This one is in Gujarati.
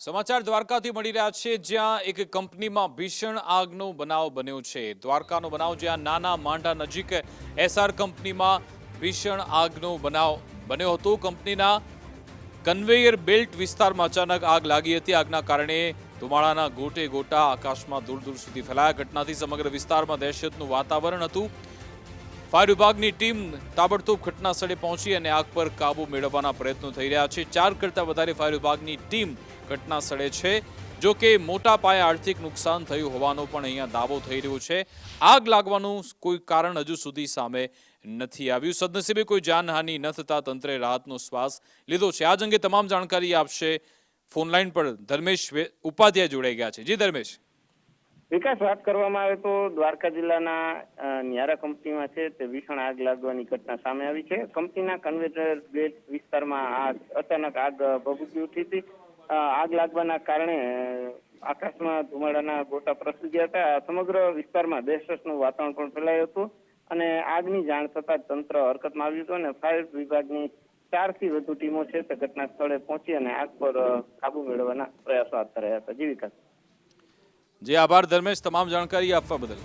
સમાચાર દ્વારકાથી મળી રહ્યા છે, જ્યાં એક કંપનીમાં ભીષણ આગનો બનાવ બન્યો છે. દ્વારકાનો બનાવ જ્યાં નાના માંડા નજીક એસઆર કંપનીમાં ભીષણ આગનો બનાવ બન્યો હતો. કંપનીના કન્વેયર બેલ્ટ વિસ્તારમાં અચાનક આગ લાગી હતી. આગના કારણે ધુમાડાના ગોટે ગોટા આકાશમાં દૂર દૂર સુધી ફેલાયા. ઘટનાથી સમગ્ર વિસ્તારમાં દહેશતનું વાતાવરણ હતું. ફાયર વિભાગની ટીમ તાબડતોબ ઘટના સ્થળે પહોંચી અને આગ પર કાબુ મેળવવાના પ્રયત્નો થઈ રહ્યા છે. ચાર કરતાં વધારે ફાયર વિભાગની ટીમ ઘટના સ્થળે છે. જો કે મોટા પાયે આર્થિક નુકસાન થયું હોવાનો પણ અહીંયા દાવો થઈ રહ્યો છે. આગ લાગવાનું કોઈ કારણ હજુ સુધી સામે નથી આવ્યું. સદનસીબે કોઈ જાનહાનિ ન થતા તંત્રે રાહતનો શ્વાસ લીધો છે. આજ અંગે તમામ જાણકારી આપશે ફોનલાઈન પર. ધર્મેશ ઉપાધ્યાય જોડાઈ ગયા છે. જી ધર્મેશ. વિકાસ વાત કરવામાં આવે તો દ્વારકા જિલ્લાના ન્યારા કંપનીમાં છે તે ભીષણ આગ લાગવાની ઘટના સામે આવી છે. કંપનીના કન્વેટર ગેટ વિસ્તારમાં આગ અચાનક આગ ભભૂકી ઉઠી હતી. આગ લાગવાના કારણે આકાશમાં ધુમાડાના ગોટા પ્રસરી ગયા હતા. સમગ્ર વિસ્તારમાં દહેશતનું વાતાવરણ પણ ફેલાયું હતું અને આગની જાણ થતાં તંત્ર હરકતમાં આવ્યું હતું અને ફાયર વિભાગની ચારથી વધુ ટીમો છે તે ઘટના સ્થળે પહોંચી અને આગ પર કાબુ મેળવવાના પ્રયાસો હાથ ધરાયા હતા. જી વિકાસ. જી આભાર ધર્મેશ તમામ જાણકારી આપવા બદલ.